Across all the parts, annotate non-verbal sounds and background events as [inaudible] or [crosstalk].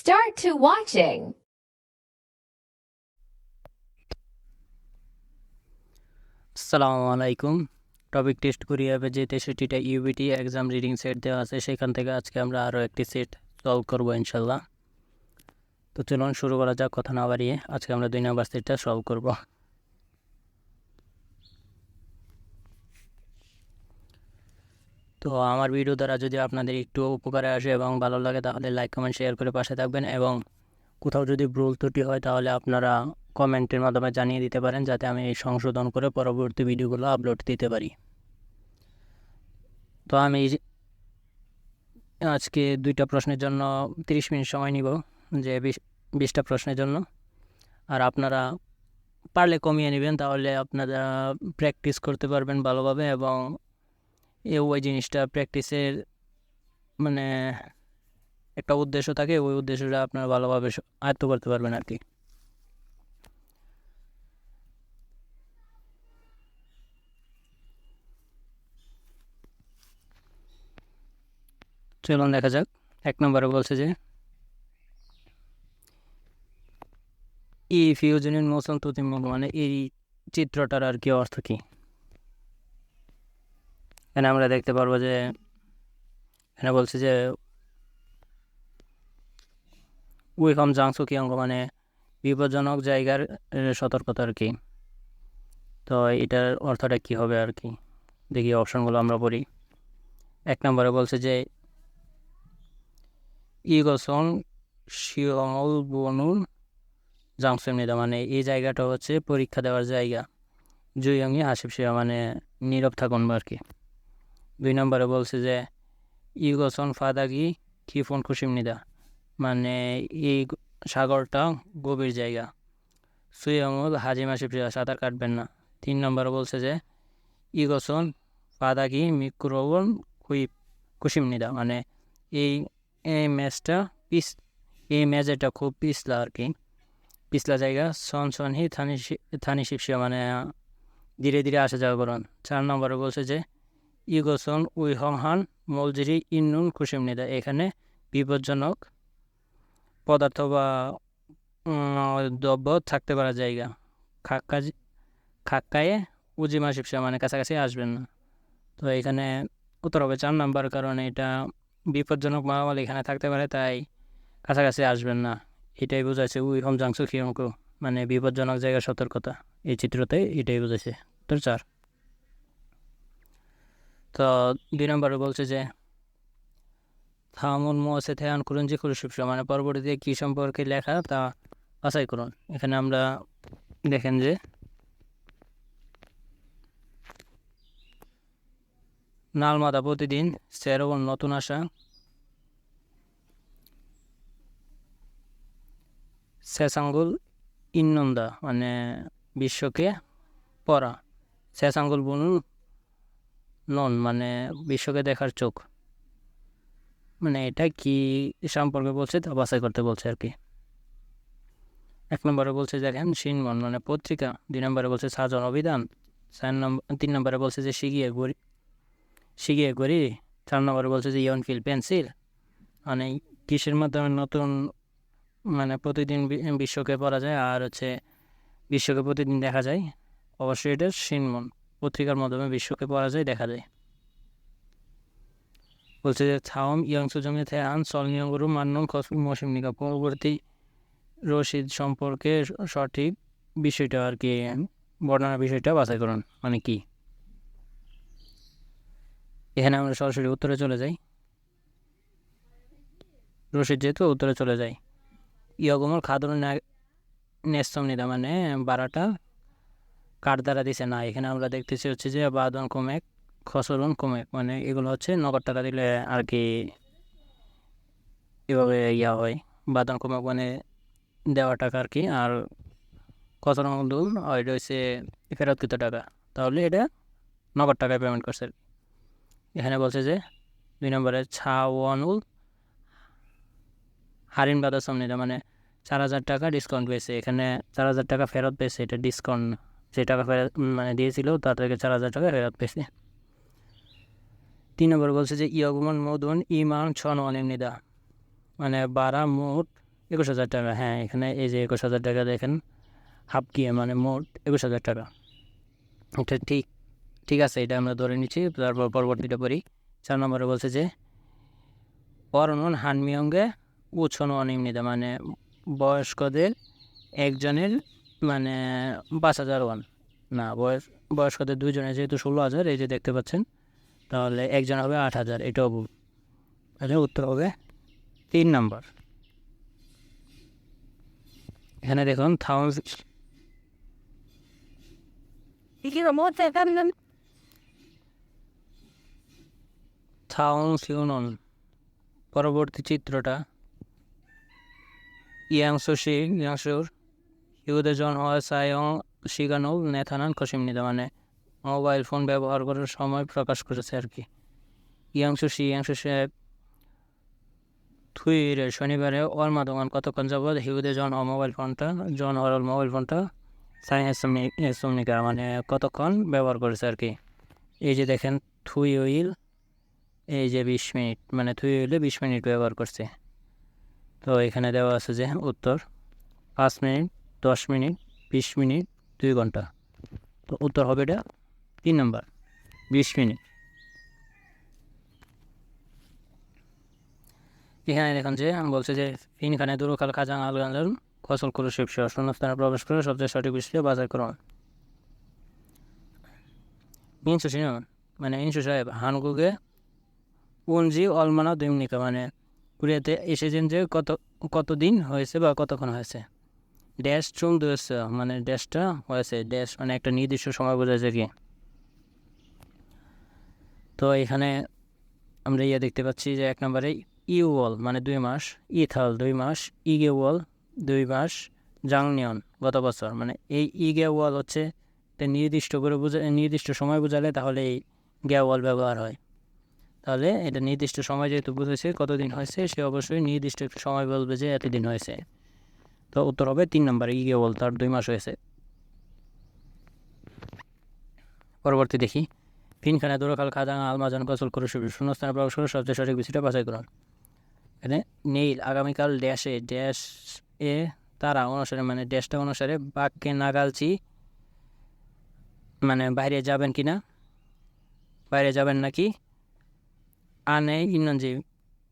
Start to watching. আসসালামু আলাইকুম topic test করি অ্যাপে যে তেষট্টিটা ইউবিটি এক্সাম রিডিং সেট দেওয়া আছে। সেখান থেকে আজকে আমরা আরও একটি সেট সলভ করব ইনশাল্লাহ তো চলুন শুরু করা যাক, কথা না বাড়িয়ে আজকে আমরা দুই নম্বর সেটটা সলভ করব। তো আমার ভিডিও দ্বারা যদি আপনাদের একটু উপকারে আসে এবং ভালো লাগে, তাহলে লাইক কমেন্ট শেয়ার করে পাশে থাকবেন এবং কোথাও যদি ভুল ত্রুটি হয়, তাহলে আপনারা কমেন্টের মাধ্যমে জানিয়ে দিতে পারেন যাতে আমি সংশোধন করে পরবর্তী ভিডিওগুলো আপলোড দিতে পারি। তো আমি আজকে দুইটা প্রশ্নের জন্য তিরিশ মিনিট সময় নিব, যে বিশ, বিশটা প্রশ্নের জন্য। আর আপনারা পারলে কমিয়ে নেবেন, তাহলে আপনারা প্র্যাকটিস করতে পারবেন ভালোভাবে এবং এ ওই জিনিসটা প্র্যাকটিসের মানে একটা উদ্দেশ্য থাকে, ওই উদ্দেশ্যটা আপনারা ভালোভাবে আয়ত্ত করতে পারবেন আর কি চলুন দেখা যাক, এক নম্বরে বলছে যে, এই ফিউজনের মোশন প্রতিমূল মানে এই চিত্রটার আর কি অর্থ কি? এখানে আমরা দেখতে পারব যে, এখানে বলছে যে উইকম জাংসু কি অঙ্গ মানে বিপজ্জনক জায়গার সতর্কতা আর কি। তো এটার অর্থটা কি হবে আর কি? দেখি অপশনগুলো আমরা পড়ি। এক নম্বরে বলছে যে ইগসন শিয়ল বনুন জাংসুনিদা মানে এই জায়গাটা হচ্ছে পরীক্ষা দেওয়ার জায়গা। জুইয়ংই হাসিব শিয়া মানে নীরব থাকুন আর কি। দুই নম্বরে বলছে যে ইগসন ফাদাগি খিফন খুশিমনিদা মানে এই সাগরটা গভীর জায়গা। সুইয়মুল হাজিম হাসিব শিয়া সাঁতার কাটবেন না। তিন নম্বরে বলছে যে ইগসন ফাদাগি মিক্রোবন কুই কুশিমনিদা মানে এই এই ম্যাচটা পিস, এই ম্যাচটা খুব পিছলা আর কি পিছলা জায়গা সন সন হি থানি থানি শিপসিয়া মানে ধীরে ধীরে আসা যাওয়া করুন। চার নম্বরে বলছে যে ইগোসন উই হং হান মলজিরি, ইন্নুন, কুসিমনিদা। এখানে বিপজ্জনক পদার্থ বা দ্রব্য থাকতে পারা জায়গা। খাক্কা খাক্কায়ে উজিমা শিপসিয়া মানে কাছাকাছি আসবেন না। তো এখানে উত্তর হবে চার নাম্বার, কারণে এটা বিপজ্জনক মালামাল এখানে থাকতে পারে, তাই কাছাকাছি আসবেন না। এটাই বোঝাচ্ছে উই হোম জাংসু খিয়ঙ্ক মানে বিপজ্জনক জায়গার সতর্কতা। এই চিত্রতে এটাই বোঝাচ্ছে উত্তর চার। তো দুই নম্বরে বলছে যে, থামুন মোসে থেয়ান করুন যে কুরুশিপস মানে পরবর্তীতে কী সম্পর্কে লেখা তা বাছাই করুন। এখানে আমরা দেখেন যে, নালমাদা প্রতিদিন সেরবন নতুন আসা শেষাঙ্গুল ইন্নন্দা মানে বিশ্বকে পড়া। শেষাঙ্গুল বুনুন নন মানে বিশ্বকে দেখার চোখ। মানে এটা কি সম্পর্কে বলছে তা বাছাই করতে বলছে আর কি। এক নম্বরে বলছে দেখেন, সিনমন মানে পত্রিকা। দুই নম্বরে বলছে সাজন অভিধান। চার নম্বর তিন নম্বরে বলছে যে শিগিয়ে গড়ি শিগিয়ে গড়ি চার নম্বরে বলছে যে ইয়ন ফিল পেন্সিল। মানে কিসের মাধ্যমে নতুন মানে প্রতিদিন বিশ্বকে পড়া যায়? আর হচ্ছে বিশ্বকে প্রতিদিন দেখা যায়? অবশ্যই এটা সিনমন। পত্রিকার মাধ্যমে বিশ্বকে পড়া যায় দেখা যায় বলছে যে, থাওম ইয়াংসু জমি থেয়ান সলনিয়ঙ্গরু মান্নম মৌসুম নিকা পরবর্তী রশিদ সম্পর্কে সঠিক বিষয়টা আর কি বর্ণনা বিষয়টা বাছাই করুন। মানে কি? এখানে আমরা সরাসরি উত্তরে চলে যাই। রশিদ যেহেতু উত্তরে চলে যাই ইয়গমর খাদর নেস্তম নিদা মানে বারাটা কার দ্বারা দিছে? না, এখানে আমরা দেখতেছি হচ্ছে যে বাদন কমেক খসরুন কমেক মানে এগুলো হচ্ছে নগদ টাকা দিলে আর কি এভাবে ইয়া হয়, বাদন কমেক মানে দেওয়া টাকা আর কি। আর খসরণ দুল এটা হচ্ছে ফেরতকৃত টাকা। তাহলে এটা নগদ টাকায় পেমেন্ট করছে এখানে বলছে যে দুই নম্বরে ছাওয়ানুল হারিন বাদার সামনে মানে চার হাজার টাকা ডিসকাউন্ট পেয়েছে। এখানে চার হাজার টাকা ফেরত পেয়েছে, এটা ডিসকাউন্ট যে টাকা ফেরত মানে দিয়েছিল তার থেকে চার হাজার টাকা ফেরত পেয়েছে। তিন নম্বর বলছে যে, ইয়গমন মধুন ইমান ছন অনিমনিদা মানে বারা মোট একুশ হাজার টাকা। হ্যাঁ এখানে এই যে একুশ হাজার টাকা দেখেন, হাফ কিয়ে মানে মোট একুশ হাজার টাকা। এটা ঠিক ঠিক আছে, এটা আমরা ধরে নিচ্ছি, তারপর পরবর্তীটা পড়ি। চার নম্বরে বলছে যে, অরণন হানমিয়ঙ্গে উচ্ছন অনিয়মিত মানে বয়স্কদের একজনের মানে পাঁচ হাজার ওয়ান না বয়স বয়স্কদের দুজনের যেহেতু ষোলো হাজার এই যে দেখতে পাচ্ছেন তাহলে একজন হবে আট হাজার এটাও ভুল। তাহলে উত্তর হবে তিন নম্বর। এখানে দেখুন থাউন্স ইউনন পরবর্তী চিত্রটা। ইয়াংসু শি ইয়াংসুর হিউদেজন হয় সায়ং শিগানো নেথানান কসিমনিদা মানে মোবাইল ফোন ব্যবহার করার সময় প্রকাশ করেছে আর কি। ইয়াংসু শি, ইয়াংসু সাহেব থুইরে শনিবারে ওর মাদমান কতক্ষণ যাবৎ হিউদে জন ও মোবাইল ফোনটা, জন হরল মোবাইল ফোনটা সাই হেসমনিকা মানে কতক্ষণ ব্যবহার করেছে আর কি। এই যে দেখেন, থুই উইল এই যে বিশ মিনিট মানে থুই উইলে বিশ মিনিট ব্যবহার করছে। তো এখানে দেওয়া আছে যে উত্তর, পাঁচ মিনিট দশ মিনিট, বিশ মিনিট, দুই ঘণ্টা। তো উত্তর হবে এটা তিন নম্বর, বিশ মিনিট। এখানে দেখুন যে বলছে যে তিনখানে দুরকাল খাজাং আলগান ফসল করে শিবস শূন্যস্থানে প্রবেশ করে সবচেয়ে সঠিক বিষয়ে বাজার করুন। ইনসু সিনেমা মানে ইনসু সাহেব হানগুকে পুঞ্জি, অলমানা, দৈনিকা মানে কুরিয়াতে এসেছেন যে কত, কতদিন হয়েছে বা কতক্ষণ হয়েছে। ড্যাশ চুম দিয়েছে মানে ড্যাশটা হয়েছে ড্যাশ মানে একটা নির্দিষ্ট সময় বোঝাচ্ছে কি তো এখানে আমরা ইয়ে দেখতে পাচ্ছি যে এক নম্বরে ইউওয়াল মানে দুই মাস ইথাল দুই মাস ইগেওয়াল দুই মাস জাংনিয়ন গত বছর মানে এই ইগেওয়াল হচ্ছে একটা নির্দিষ্ট করে বোঝা নির্দিষ্ট সময় বোঝালে তাহলে এই গেওয়াল ব্যবহার হয় তাহলে এটা নির্দিষ্ট সময় যেহেতু বুঝেছে কতদিন হয়েছে সে অবশ্যই নির্দিষ্ট সময় বলবে যে এতদিন হয়েছে তো উত্তর হবে তিন নম্বরে ইগেওয়াল তার দুই মাস হয়েছে। পরবর্তী দেখি। তিনখানে দোরকাল খাজাং আলমাজান কসল করে শূন্যস্থানে প্রবেশ করে, সবচেয়ে সঠিক বিষয়টা বাছাই করুন এখানে নীল, আগামীকাল ড্যাশে ড্যাশ এ তারা অনুসারে মানে ড্যাশটা অনুসারে বাঘকে নাগালছি মানে বাইরে যাবেন কি না বাইরে যাবেন নাকি? আনে ইন্নজি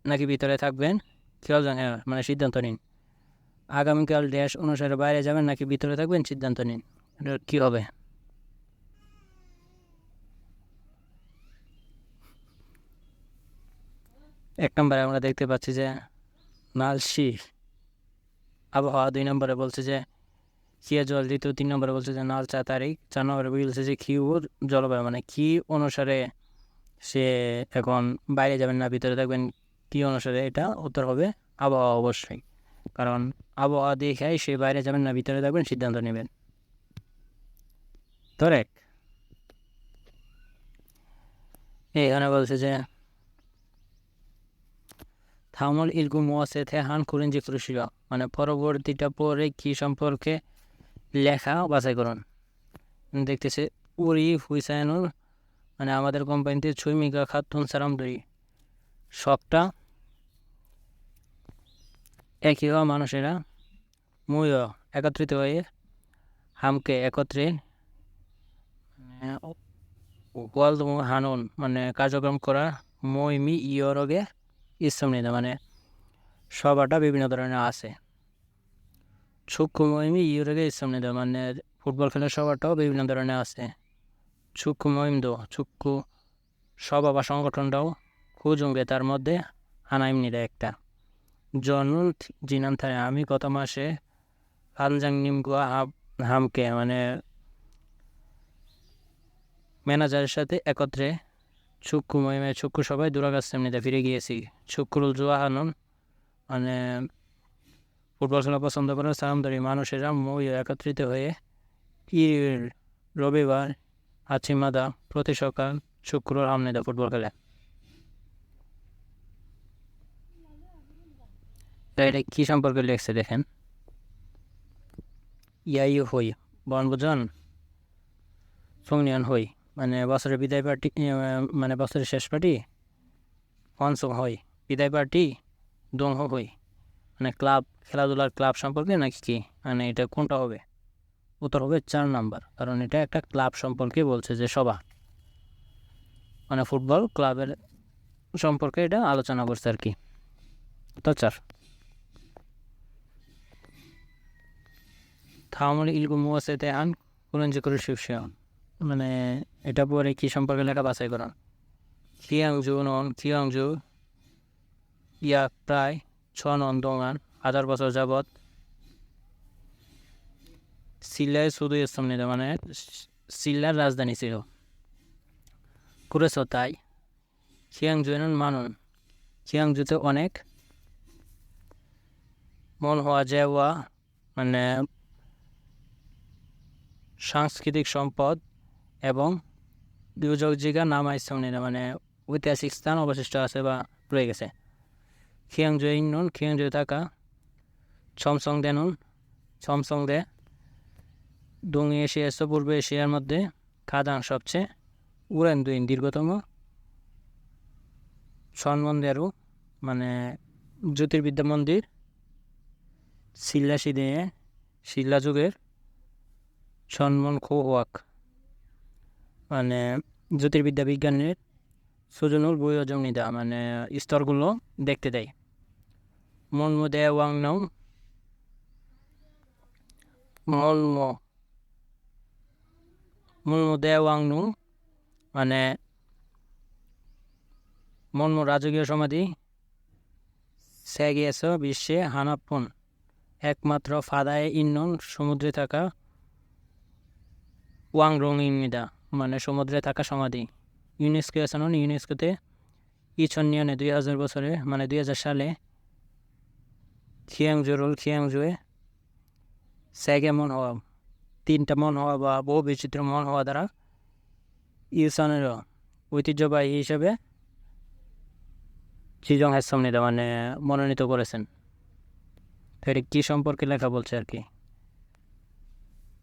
নাকি ভিতরে থাকবেন? কেউ জানে মানে সিদ্ধান্ত নিন। আগামীকাল ড্যাশ অনুসারে বাইরে যাবেন নাকি ভিতরে থাকবেন? সিদ্ধান্ত নিন। এটা কী হবে? এক নম্বরে আমরা দেখতে পাচ্ছি যে নালশি আবহাওয়া দুই নম্বরে বলছে যে কিয়া জল, দ্বিতীয় তিন নম্বরে বলছে যে নাল চা তারিখ, চার নম্বরে বলছে যে কিউ জলবায়ু। মানে কি অনুসারে সে এখন বাইরে যাবেন না, ভিতরে থাকবেন, কি অনুসারে? এটা উত্তর হবে আবহাওয়া অবশ্যই। কারণ আবহাওয়া দেখে সে বাইরে যাবেন না, ভিতরে থাকবেন, সিদ্ধান্ত নেবেন। তরেক। এখানে বলছে যে, থামল ইলগু মোয়াসে থে হান করেন যে ক্রুশিরা মানে পরবর্তীটা পরে কি সম্পর্কে লেখা বাছাই করুন। দেখতেছে, উরি হুইসাইনুর মানে আমাদের কোম্পানিতে ছুইমিকা খাতুন সারাম দই সবটা একই মানুষেরা? মুয় একত্রিত হয়ে হামকে একত্রে ওয়াল হানুন মানে কার্যক্রম করা মইমি ইয়রগে ইসমনিদা মানে সবাটা বিভিন্ন ধরনের আছে। সূক্ষ্ম মহিমি ইউরেগে ইসমনিদা মানে ফুটবল খেলার সবাটাও বিভিন্ন ধরনের আছে। সূক্ষ্ম মহিম দো সূক্ষ্ম সভা বা সংগঠনটাও খুঁজুঙ্গে তার মধ্যে হানাইমনিদা একটা। জনুল জিনাম থাকে আমি গত মাসে হানজাং নিমগুয়া হামকে মানে ম্যানেজারের সাথে একত্রে চুক্কু মহিমায় চুক্কু সবাই দুরাগাছ এমনিতে ফিরে গিয়েছি। চুক্কুরুল জোয়াহানুন মানে ফুটবল খেলা পছন্দ করে সালামদারি মানুষেরা মই একত্রিত হয়ে রবিবার হাচিমাদা প্রতি সকাল শুক্রবার আমনেদা ফুটবল খেলে। এটা কী সম্পর্কে লেখছে দেখেন? ইয়াই হই, বনভোজন সংনিয়ন হই মানে বছরের বিদায় পার্টি মানে বছরের শেষ পার্টি, পঞ্চম হই, বিদায় পার্টি দংহ হই মানে ক্লাব, খেলাধুলার ক্লাব সম্পর্কে নাকি কি? মানে এটা কোনটা হবে? উত্তর হবে চার নাম্বার, কারণ এটা একটা ক্লাব সম্পর্কে বলছে যে সভা। মানে ফুটবল ক্লাবের সম্পর্কে এটা আলোচনা করছে আর কি। তো চার। থামল ইলগু মুয়াসেতে আন কুলঞ্জি করে শিবশিয়া মানে এটা পরে কি সম্পর্কে লেখা বাছাই করান? খিয়াংজু নন খিয়াংজু ইয়া প্রায় ছ নন দোঙান, হাজার বছর যাবৎ সিল্লায় শুধু ইসলাম নিতে মানে সিল্লার রাজধানী ছিল। করেছ তাই খিয়াংজু নন মানুন। খিয়াংজুতে অনেক মন হওয়া যাওয়া মানে সাংস্কৃতিক সম্পদ এবং দুর্যোগ জিগা নাম আইসংনিরা মানে ঐতিহাসিক স্থান অবশিষ্ট আছে বা রয়ে গেছে। খিয়াংজু ইন্নুন খিয়াংজু থাকা ছমসং দেনুন ছমসং দে দং। এশিয়া পূর্ব এশিয়ার মধ্যে খাদাং সবচেয়ে উড়ান দুইন, দীর্ঘতম। সন মন্দিরও মানে জ্যোতির্বিদ্যা মন্দির শিল্লা সিদে শিল্লা যুগের সন্মন খোয়াক মানে জ্যোতির্বিদ্যা বিজ্ঞানের সুজনুল বইয়জং নিদা মানে স্তরগুলো দেখতে দেয়। মনমো দে ওয়াং নং মলমো মলমো দে ওয়াং মানে মনমো রাজকীয় সমাধি। স্যাগিয়েছ বিশ্বে হানাপ্পন। একমাত্র ফাদায় ইন্নন সমুদ্রে থাকা ওয়াং রং ইমিদা মানে সমুদ্রে থাকা সমাধি। ইউনেস্কো আছে নন ইউনেস্কোতে ইছন্নিয়নে দুই হাজার বছরে মানে দুই হাজার সালে খিয়াংজু রোল খিয়াংজুয়ে স্যাগে মন হওয়া তিনটা মন হওয়া বা বহু বিচিত্র মন হওয়া দ্বারা ইউসানের ঐতিহ্যবাহী হিসেবে চিজং হ্যাসমনিদা মানে মনোনীত করেছেন। এটা কী সম্পর্কে লেখা বলছে আর কি?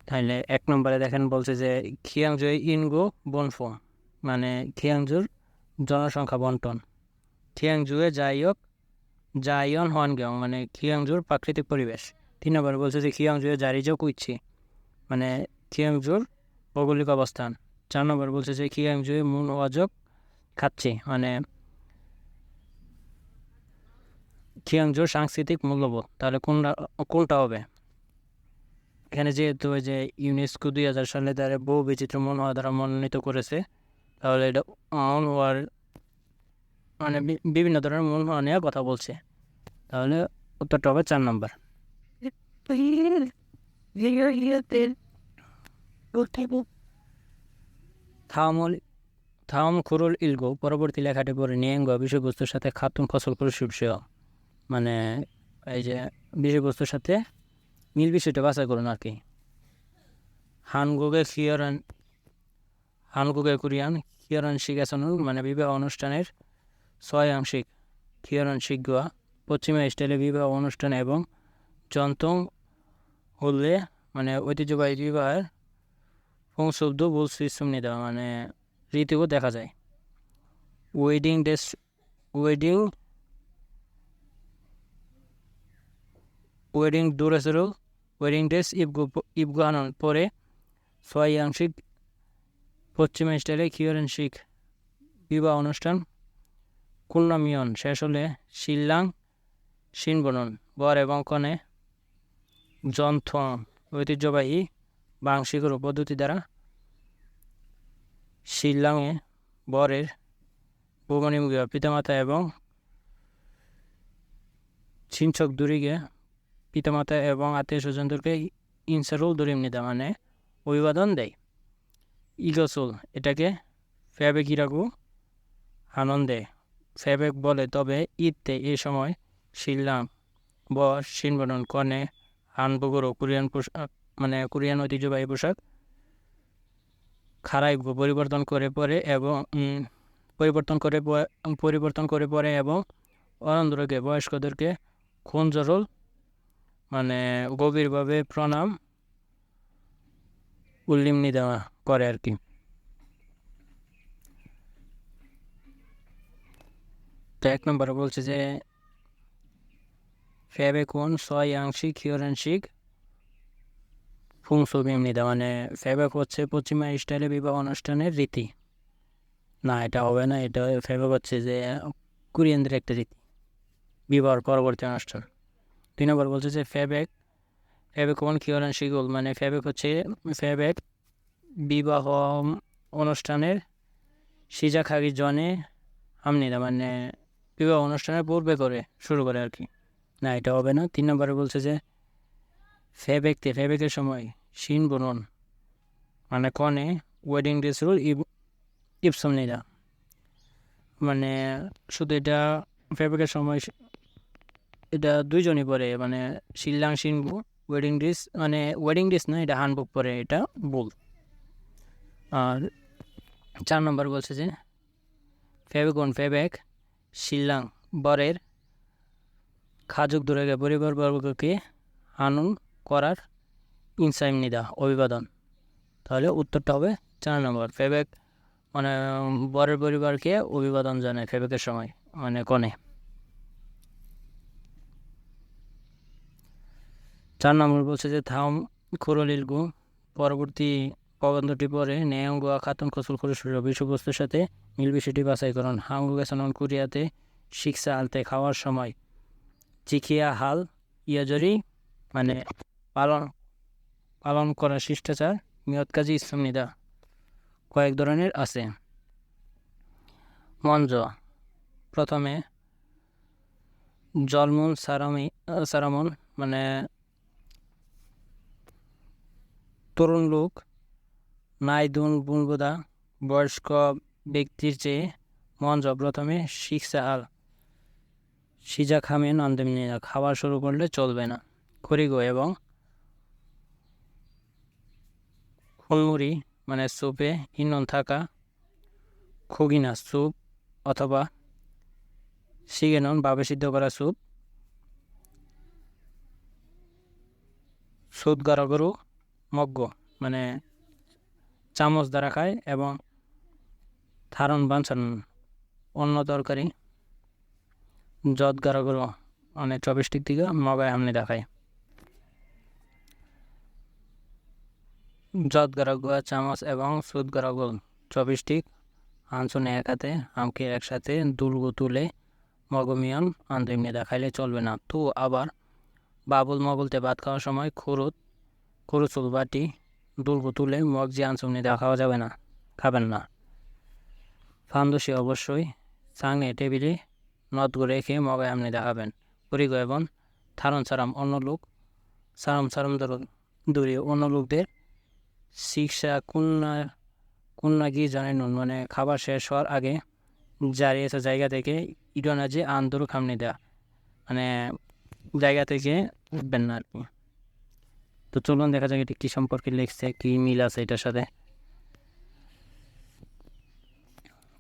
তাহলে এক নম্বরে দেখেন বলছে যে খিয়াংজু ইনগো বনফো মানে খিয়াংজুর জনসংখ্যা বন্টন। খিয়াংজুয়ে যাই হোক জাইয়ন হোয়ানগেও মানে খিয়াংজুর প্রাকৃতিক পরিবেশ। তিন নম্বরে বলছে যে খিয়াংজুয়ে জারিজক উইচ্ছি মানে খিয়াংজুর ভৌগোলিক অবস্থান। চার নম্বর বলছে যে খিয়াংজুয়ে মুন ওয়াজক খাচ্ছে মানে খিয়াংজুর সাংস্কৃতিক মূল্যবোধ। তাহলে কোনটা কোনটা হবে? এখানে যেহেতু যে ইউনেস্কো দুই হাজার সালে তারা বহু বিচিত্র মনোহর দ্বারা মনোনীত করেছে, তাহলে এটা মনোহর মানে বিভিন্ন ধরনের মনোহর নিয়ে কথা বলছে। তাহলে উত্তরটা হবে চার নম্বর। থামল থাম খুরুল ইলগো পরবর্তী লেখাটি পরে নিয়ঙ্গ বিষয়বস্তুর সাথে খাতুন ফসল করে মানে এই যে বিষয়বস্তুর সাথে মিল বিষয়টা বাছাই করুন আর কি। হানগুগে খিয়রান হানগুগে কোরিয়ান খিয়রান শিখাসনু মানে বিবাহ অনুষ্ঠানের ছয় আংশিক খিয়রান শিখুয়া পশ্চিমা স্টাইলে বিবাহ অনুষ্ঠান এবং যন্তং হলে মানে ঐতিহ্যবাহী বিবাহের শব্দ বল সিস্টেম নিতে হয়, মানে রীতিও দেখা যায়। ওয়েডিং ডেস ওয়েডিং ওয়েডিং ডোরেসেরও ওয়েডিং ড্রেস ইবগু ইবগানন পরে ছয় আংশিক পশ্চিমা স্টাইলে কিয়রেন শিখ বিবাহ অনুষ্ঠান কুন্নামিয়ন শেষ হলে শিল্লাং শিনবনন, বর এবং কনে যন্থন ঐতিহ্যবাহী বাংশিকর পদ্ধতি দ্বারা শিল্লাংয়ে বরের ভৌগোলিক পিতামাতা এবং ছিনছক দূরিকে পিতামাতা এবং আত্মীয় স্বজনদেরকে ইনসারুল দরিম নিতে মানে অভিবাদন দেয়। ইগসুল, এটাকে ফ্যাবেক ইরাকু আনন্দে ফ্যাবেক বলে, তবে ঈদতে এ সময় শিল্লাম ব শিনবনন কনে হানবুগুরো কোরিয়ান পোশাক মানে কোরিয়ান ঐতিহ্যবাহী পোশাক খারাই পরিবর্তন করে পরে এবং পরিবর্তন করে পরিবর্তন করে পরে এবং অনন্দরকে বয়স্কদেরকে খুন জরল মানে গভীরভাবে প্রণাম উল্লিমনি দেওয়া করে আর কি। তো এক নম্বরে বলছে যে, ফেবেকুন ছয় আংশিক হিওরেনশিক ফুংসু বিমনিদা মানে ফেবেক হচ্ছে পশ্চিমা স্টাইলে বিবাহ অনুষ্ঠানের রীতি। না, এটা হবে না, এটা ফেবেক হচ্ছে যে কোরিয়ানদের একটা রীতি, বিবাহর পরবর্তী অনুষ্ঠান। দুই নম্বর বলছে যে ফেবেক ফেবেক কোন কিওরান শিগুল মানে ফেবেক হচ্ছে ফেবেক বিবাহ অনুষ্ঠানের সিজা খাগি জনে আমনিরা মানে বিবাহ অনুষ্ঠানের পূর্বে করে শুরু করে আর কি। না, এটা হবে না। তিন নম্বরে বলছে যে ফেবেকতে ফেবেকের সময় শিন বুনন মানে কনে ওয়েডিং ড্রেস রুল ইপসম নিরা মানে শুধু এটা ফেবেকের সময় এটা দুইজনই পরে মানে শিল্লাং শিনবু ওয়েডিং ড্রেস মানে ওয়েডিং ড্রেস না, এটা হানবুক পরে এটা বুল। আর চার নম্বর বলছে যে, ফেবেকন ফেবেক শিল্লাং বরের খাজুক দুরেগে পরিবারবর্গকে আনুন করার ইনসাইম নিদা, অভিবাদন। তাহলে উত্তরটা হবে চার নম্বর, ফেবেক মানে বরের পরিবারকে অভিবাদন জানায়, ফেবেকের সময় মানে কনে। চার নম্বর বলছে যে, থাম খুরলিল খুরলিলগু পরবর্তী প্রবন্ধটি পরে নেয়ঙ্গুয়া খাতুন খসুল খুরুসুর বিষয়বস্তুর সাথে মিল বিষয়টি বাছাইকরণ হাঙ্গু গেছন কুরিয়াতে শিক্ষা আলতে খাওয়ার সময়। চিখিয়া হাল ইয়াজরি মানে পালন পালন করা শিষ্টাচার মিয়ত কাজী ইসলাম নিদা। কয়েক ধরনের আছে। মঞ্জ, প্রথমে জলমুন সারামি সারামন মানে তরুণ লোক নাইদুন বুনবুদা বয়স্ক ব্যক্তির চেয়ে মঞ্জ প্রথমে শিক্ষা আল সিজা খামে নন্দেমনি খাওয়া শুরু করলে চলবে না। খরিগো এবং খুলমুড়ি মানে স্যুপে ইন্ধন থাকা খুগিনা স্যুপ অথবা সিগেনন ভাবে সিদ্ধ করা স্যুপ। সুদ গরু মগ্গ মানে চামচ দ্বারা খায় এবং থারণ বাঞ্ছন, অন্য তরকারি যদ গরু মানে চব্বিশটির দিকে মগায় আমনি দেখায়। যদ গরগুয়া চামচ এবং সুদ গরগুল চব্বিশটি আনসুনে এক হাতে আমকে একসাথে দুলগু তুলে মগমিয়ন আন্দরিমনি দেখাইলে চলবে না। তো আবার বাবুল মবুলতে ভাত খাওয়ার সময় খুরুত খুরুচুল বাটি দুলগু তুলে মগ যে দেওয়া খাওয়া যাবে না, খাবেন না। ফান্দসি অবশ্যই সাংনে টেবিলে নদগু রেখে মগায় আমনি দেখাবেন। পরিগো এবং থারণ সারাম অন্য লোক সারাম সারাম দূরে অন্য লোকদের শিক্ষা কুন্না কুন্না গিয়ে জানেন মানে খাবার শেষ হওয়ার আগে জারিয়েছে জায়গা থেকে ইডনা যে আন্দোর খামনি দেওয়া মানে জায়গা থেকে উঠবেন না আর কি। তো চলুন দেখা যাক এটি কী সম্পর্কে লিখছে, কী মিল আছে এটার সাথে।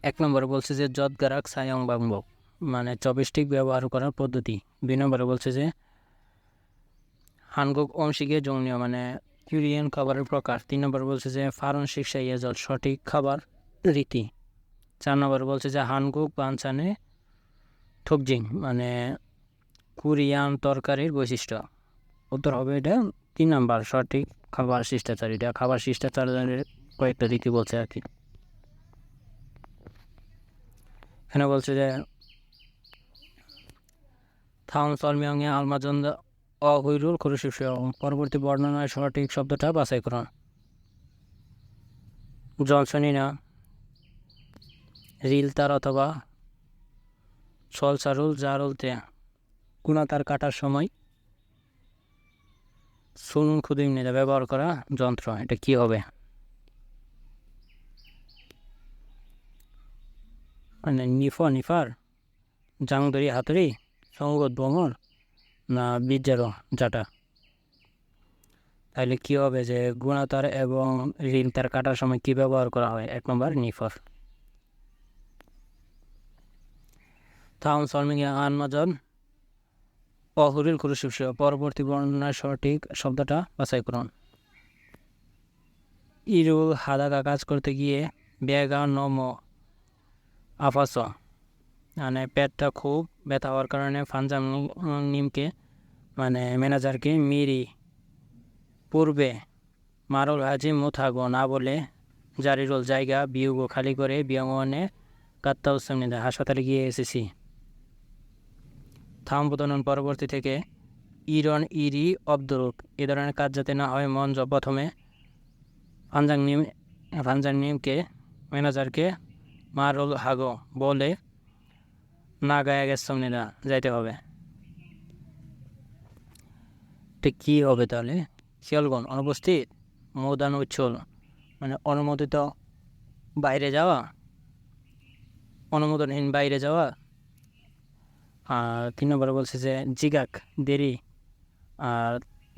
এক নম্বরে বলছে যে যদগারাক সায়ং বাংবক মানে চবিষ্টিক ব্যবহার করার পদ্ধতি। দুই নম্বরে বলছে যে, হানগুক অংশিকে যৌনীয় মানে ইউরিয়ান খাবারের প্রকার। তিন নম্বর বলছে যে, ফারন শিক্ষা ইয়াজল সঠিক খাবার রীতি। চার নম্বর বলছে যে, হানগুক বাঞ্চানে থুকজিং মানে কোরিয়ান তরকারির বৈশিষ্ট্য। উত্তর হবে এটা তিন নম্বর সঠিক খাবার শিষ্টাচার, এটা খাবার শিষ্টাচারের কয়েকটা রীতি বলছে আর কি। এখানে বলছে যে, থাউন সলমিয়ংয়ে আলমাজন্দ অহৈরুল খুরুশিস পরবর্তী বর্ণনায় সঠিক শব্দটা বাছাই করুন। জনসনিনা রিল তার অথবা সলসারুল জারুলতে গুণা তার কাটার সময় সুনুন খুদিম নিতে ব্যবহার করা যন্ত্র, এটা কি হবে? মানে নিফ, নিফার জাংদরি হাতুড়ি, সঙ্গত ভ্রমণ না বীর্যেরও জাটা? তাহলে কী হবে যে গুণাতার এবং ঋণ তার কাটার সময় কী ব্যবহার করা হয়? এক নম্বর নিফর থাউন সলমিং আনমাজন অহুরিল কুরুশিস পরবর্তী বর্ণনার সঠিক শব্দটা বাছাই করুন। ইরুল হাদাকা কাজ করতে গিয়ে বেগা নম আফাস মানে পেটটা খুব ব্যথা হওয়ার কারণে ফানজাম নিমকে মানে ম্যানেজারকে মিরি, পূর্বে মারুল হাজি মুথাগো না বলে জারিরুল জায়গা বিয়োগ খালি করে বিয়মনে কাত্তা উসমিদা হাসপাতালে গিয়ে এসেছি। থাম বোধনন পরবর্তী থেকে ইরন ইরি অবদুরুক এ ধরনের কাজ যাতে না হয় মঞ্জ প্রথমে ফানজাং নিম ফানজাং নিমকে ম্যানেজারকে, মারুল হাগো বলে না গায়া গায়ে গেছমনিরা যাইতে হবে। ঠিক কী হবে তাহলে? শিয়ালগণ, অনুপস্থিত? মৌদান উচ্ছল। মানে অনুমোদিত বাইরে যাওয়া? অনুমোদনহীন বাইরে যাওয়া? আর তিন নম্বরে বলছে যে, জিগাক, দেরি। আর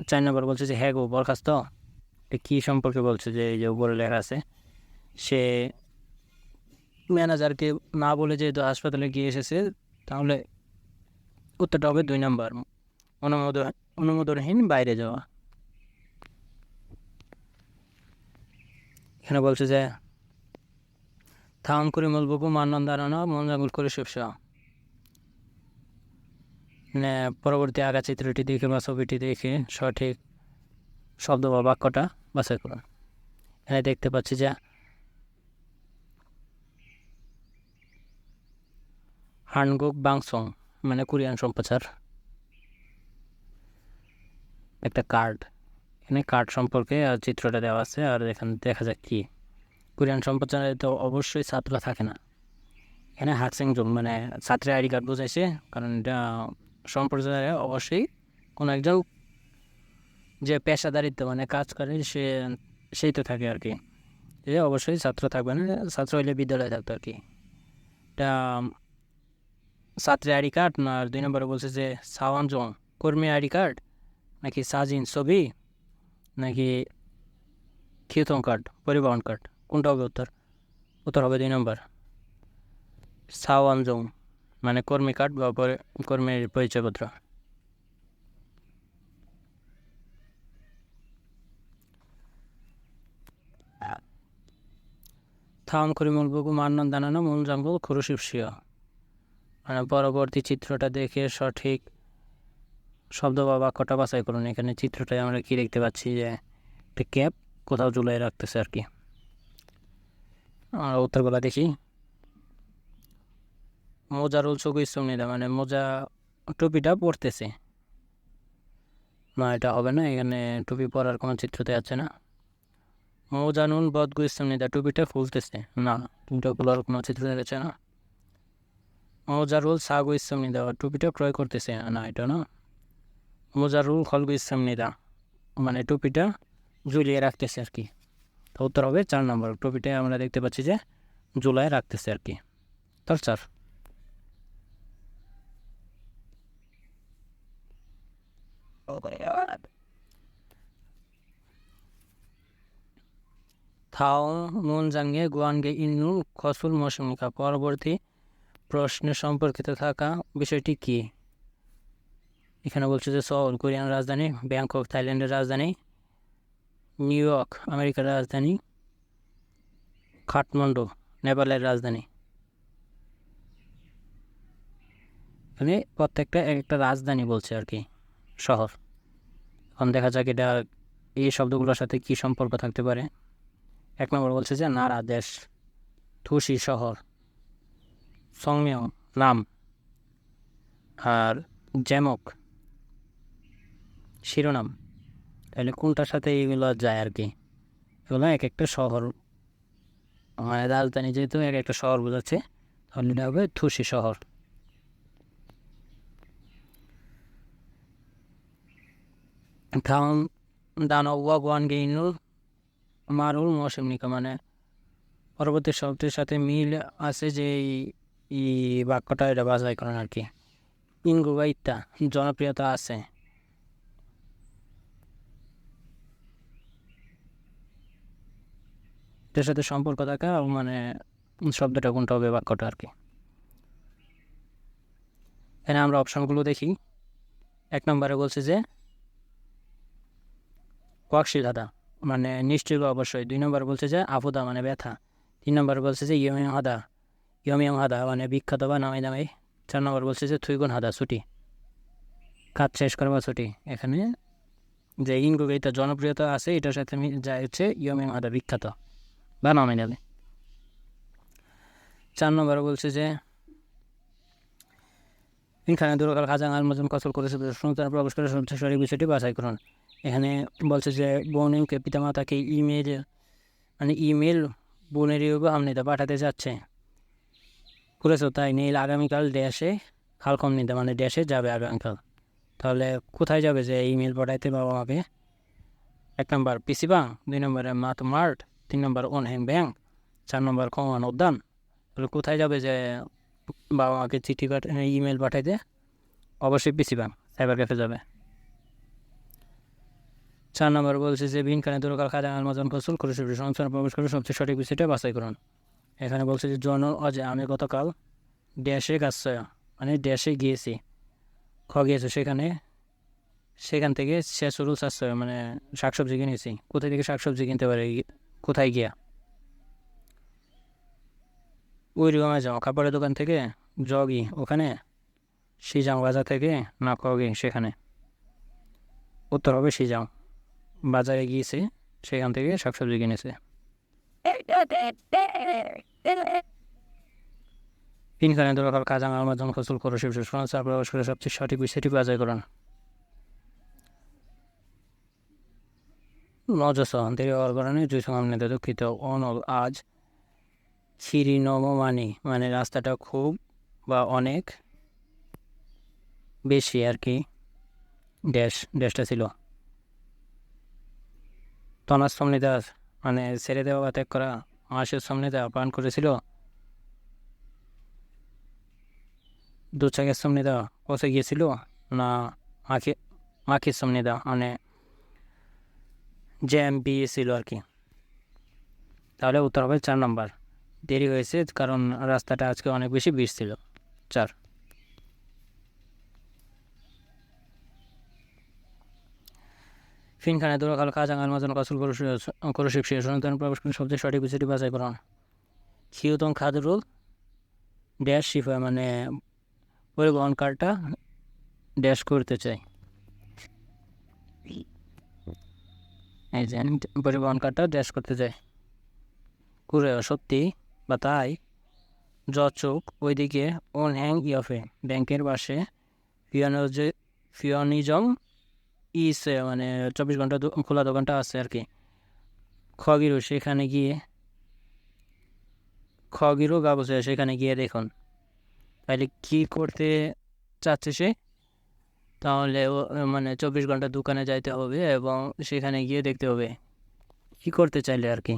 চার নম্বর বলছে যে হ্যাঁ গো, বরখাস্ত। কী সম্পর্কে বলছে যে, এই যে উপরে লেখা আছে, সে ম্যানেজারকে না বলে যেহেতু হাসপাতালে গিয়ে এসেছে, তাহলে উত্তরটা হবে দুই নম্বর, অনুমোদন, অনুমোদনহীন বাইরে যাওয়া। এখানে বলছে যে থাউন করে মূলবুকু মান্নন দাঁড়ানো, মন জাঙ্গুল করে শিবসা পরবর্তী আগা চিত্রটি দেখে বা ছবিটি দেখে সঠিক শব্দ বা বাক্যটা বাছাই করুন। এখানে দেখতে পাচ্ছি যে হানগুক বাংসং মানে কোরিয়ান সম্প্রচার। একটা কার্ড। এখানে কার্ড সম্পর্কে আর চিত্রটা দেওয়া আছে, আর এখানে দেখা যাক কি। কোরিয়ান সম্প্রচারে তো অবশ্যই ছাত্র থাকে না। এখানে হাকসিং জুম মানে ছাত্রের আইডি কার্ড বোঝাইছে, কারণ এটা সম্প্রচারে অবশ্যই কোনো একজন যে পেশাদারিত্ব মানে কাজ করে, সে, সেই তো থাকে আর কি। যে অবশ্যই ছাত্র থাকবে না, ছাত্র হইলে বিদ্যালয়ে থাকতো আর কি। এটা ছাত্রের আইডি কার্ড না দুই নম্বরে বলছে যে সাওয়ান জং কর্মী আইডি কার্ড, নাকি সাজিন ছবি, নাকি খিতং কার্ড, পরিবহন কার্ড কোনটা হবে উত্তর? উত্তর হবে দুই নম্বর। সাওয়ান জং মানে কর্মী কার্ড বা কর্মীর পরিচয়পত্র। থাম করি মূলবকু মান্নান দানানো মূল জঙ্গল খুরুশিপসিয়া মানে পরবর্তী চিত্রটা দেখে সঠিক শব্দ বা বাক্যটা বাছাই করুন। এখানে চিত্রটায় আমরা কি দেখতে পাচ্ছি যে, একটা ক্যাপ কোথাও ঝুলাই রাখতেছে আর কি। আর উত্তরগুলা দেখি। মোজারুল চকু ইসমিদা মানে মোজা টুপিটা পরতেছে। না, এটা হবে না, এখানে টুপি পরার কোনো চিত্রতে আছে না। মোজানুল বদগু ইসমিদা টুপিটা খুলতেছে না, টুপিটা খোলার কোনো চিত্র আছে না। মোজারুল সাগু ইসমিদা টুপিটা ক্রয় করতেছে। না, এটা না। মোজারুল খলগু ইসমিদা মানে টুপিটা ঝুলিয়ে রাখতেছে আর কি। তো উত্তর হবে চার নম্বর, টুপিটা আমরা দেখতে পাচ্ছি যে ঝুলায় রাখতেছে আর কি। তার চার। থাও নুন জাঙ্গে গুয়ানগে ইনু খসুল মৌসুমিকা পরবর্তী প্রশ্নের সম্পর্কিত থাকা বিষয়টি কি? এখানে বলছে যে সউল, কোরিয়ান রাজধানী, ব্যাংকক, থাইল্যান্ডের রাজধানী, নিউ ইয়র্ক, আমেরিকার রাজধানী, কাঠমান্ডু, নেপালের রাজধানী। এখানে প্রত্যেকটা এক একটা রাজধানী বলছে আর কি, শহর। এখন দেখা যাক এটা, এই শব্দগুলোর সাথে কি সম্পর্ক থাকতে পারে। এক নম্বর বলছে যে, নারা দেশ থুসি শহর সংমিয় নাম আর জ্যামক, শিরোনাম। তাহলে কোনটার সাথে এগুলো যায় আর কি? এগুলো এক একটা শহর। মানে রাজধানী যেহেতু এক একটা শহর বোঝাচ্ছে, তাহলে এটা হবে থুসি শহর। খাউন দানো ওয়ান গেইনুল মারুল মৌসুমিকা মানে পরবর্তী শব্দের সাথে মিল আছে যে এই- বাক্যটা এটা বাছাই করেন আর কি। ইনগুবা ইত্যা জনপ্রিয়তা আছে। এটার সাথে সম্পর্ক থাকা মানে শব্দটা কোনটা হবে বাক্যটা আর কি। এখানে আমরা অপশনগুলো দেখি। এক নম্বরে বলছে যে কোয়াকশি দাদা মানে নিশ্চয়ই বা অবশ্যই। দুই নম্বর বলছে যে, আফুদা মানে ব্যথা। তিন নম্বর বলছে যে ইয়মিয়ং হাদা ইয়মিয়ং হাদা মানে বিখ্যাত বা নামাই দামাই। চার নম্বর বলছে যে, থুইগুন হাদা ছুটি। কাজ শেষ করা ছুটি। এখানে যে ইনগুগেইটা জনপ্রিয়তা আছে, এটার সাথে যা হচ্ছে ইয়মিং হাদা বিখ্যাত বা নমিনালি চার নম্বরে বলছে যে এখানে দুরকাল খাজাং আলমজন কসল করেছে সন্তান প্রবেশ করে সঠিক বিষয়টি বাছাই করুন। এখানে বলছে যে, বোনকে পিতামাতাকে ইমেল মানে ইমেল বোনের আমনিতে পাঠাতে যাচ্ছে। করেছ তাই নীল আগামীকাল ড্যাশে খালকম নিতে মানে ড্যাশে যাবে আগামীকাল। তাহলে কোথায় যাবে যে ইমেল পাঠাইতে বাবা মাকে? এক নম্বর পিসি বাং, দুই নম্বরে মাত মার্ট, তিন নম্বর অন হ্যাং ব্যাংক, চার নম্বর কমান উদ্যান। তাহলে কোথায় যাবে যে বাবা মাকে চিঠি পাঠ ইমেল পাঠাইতে? অবশ্যই পিসি সাইবার ক্যাফে যাবে। চার নম্বর বলছে যে ভিনখানে দুরকাল খাজা আলমাজন কসুল করে সংসার প্রবেশ করে সবচেয়ে সঠিক বিষয়টা বাছাই করুন। এখানে বলছে যে, জন অজে, আমি গতকাল ড্যাশে গাছ মানে ড্যাশে গিয়েছি, খ গিয়েছে সেখানে, সেখান থেকে শেষ রুল সাশ্রয় মানে শাকসবজি কিনেছি। কোথায় থেকে শাকসবজি কিনতে পারে? কোথায় গিয়া? ওই রকমে যাও। কাপড়ের দোকান থেকে জগি, ওখানে সিজাং বাজার থেকে না কগি সেখানে। উত্তর হবে সিজাং বাজারে গিয়েছে, সেখান থেকে শাকসবজি কিনেছে। তিনখানে দরকার কাজাং আলমাজন ফসল করে শিব সংসার প্রবেশ করে সবচেয়ে সঠিক বিষয়টি বাজার করান। নজস হওয়ার কারণে দুই সামনে দুঃখিত। অনল আজ ছিরি নবমানি মানে রাস্তাটা খুব বা অনেক বেশি আর কি ড্যাশ ড্যাশটা ছিল। তনার সামনে দাস মানে ছেড়ে দেওয়া বা ত্যাগ করা মাসের সামনে দেওয়া পান করেছিল। দু চাকের সামনে দেওয়া, পচে গিয়েছিল না আঁখি, আঁখির সামনে দেওয়া মানে জ্যাম ছিল আর কি। তাহলে উত্তর হবে চার নম্বর। দেরি হয়েছে কারণ রাস্তাটা আজকে অনেক বেশি ভিড় ছিল। চার। ফিনখানে দোরাকাল কাজাঙ্গাল মাজন কাসুল করশিব শেষ সন্তান প্রবেশ করে সবচেয়ে সঠিক বিষয়টি বাছাই করুন। খিউতং খাদরুল ড্যাশ শিফা মানে পরিবহন কার্ডটা ড্যাশ করতে চাই। এই যে পরিবহন কার্ডটা ড্যাশ করতে চাই। করে সত্যি বা তাই যচোক ওইদিকে অন হ্যাং ইয়ফে, ব্যাংকের পাশে ফিয়ানোজে ফিয়নিজম ইসে মানে চব্বিশ ঘণ্টা খোলা দোকানটা আছে আর কি। খগিরু, সেখানে গিয়ে খগিরু গাবছে সেখানে গিয়ে দেখুন। তাহলে কী করতে চাচ্ছে সে? তাহলে মানে চব্বিশ ঘণ্টা দোকানে যাইতে হবে এবং সেখানে গিয়ে দেখতে হবে। কী করতে চাইলে আর কি?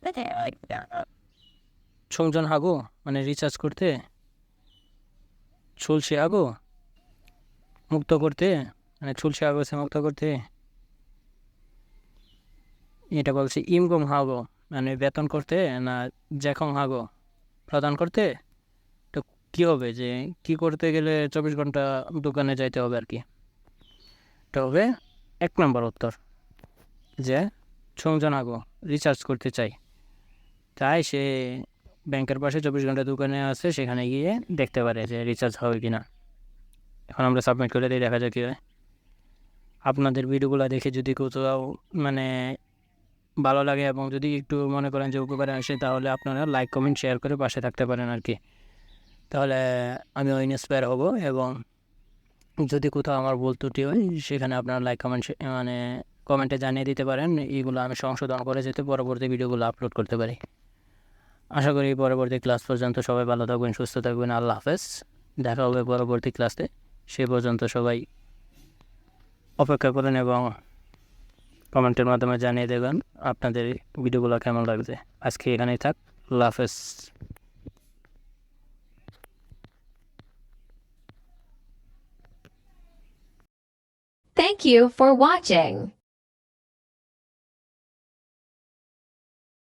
[laughs] ছজন হাগো মানে রিচার্জ করতে ছুলসে আগো, মুক্ত করতে মানে ছুলসে আগো সে মুক্ত করতে। এটা বলছে ইমগম হাগো মানে বেতন করতে না জ্যাকং হাগো, প্রদান করতে। তো কী হবে যে, কি করতে গেলে চব্বিশ ঘণ্টা দোকানে যাইতে হবে আর কি? এটা হবে এক নম্বর উত্তর, যে ছজন আগো রিচার্জ করতে চাই তাই সে ব্যাংকের পাশে চব্বিশ ঘণ্টা দোকানে আছে, সেখানে গিয়ে দেখতে পারে যে রিচার্জ হবে কি না এখন আমরা সাবমিট করে দিই, দেখা যাক কী হয়। আপনাদের ভিডিওগুলো দেখে যদি কোথাও মানে ভালো লাগে এবং যদি একটু মনে করেন যে উপকারে আসে, তাহলে আপনারা লাইক কমেন্ট শেয়ার করে পাশে থাকতে পারেন আর কি। তাহলে আমি ওই ইন্সপায়ার হব এবং যদি কোথাও আমার ভুল ত্রুটি হয়, সেখানে আপনারা লাইক কমেন্ট মানে কমেন্টে জানিয়ে দিতে পারেন। এইগুলো আমি সংশোধন করে যেতে পরবর্তী ভিডিওগুলো আপলোড করতে পারি। আশা করি পরবর্তী ক্লাস পর্যন্ত সবাই ভালো থাকবেন, সুস্থ থাকবেন। আল্লাহ হাফেজ। দেখা হবে পরবর্তী ক্লাসে। সে পর্যন্ত সবাই অপেক্ষা করেন এবং কমেন্টের মাধ্যমে জানিয়ে দেবেন আপনাদের ভিডিওগুলো কেমন লাগছে। আজকে এখানেই থাক। আল্লাহ হাফেজ। Thank you for watching.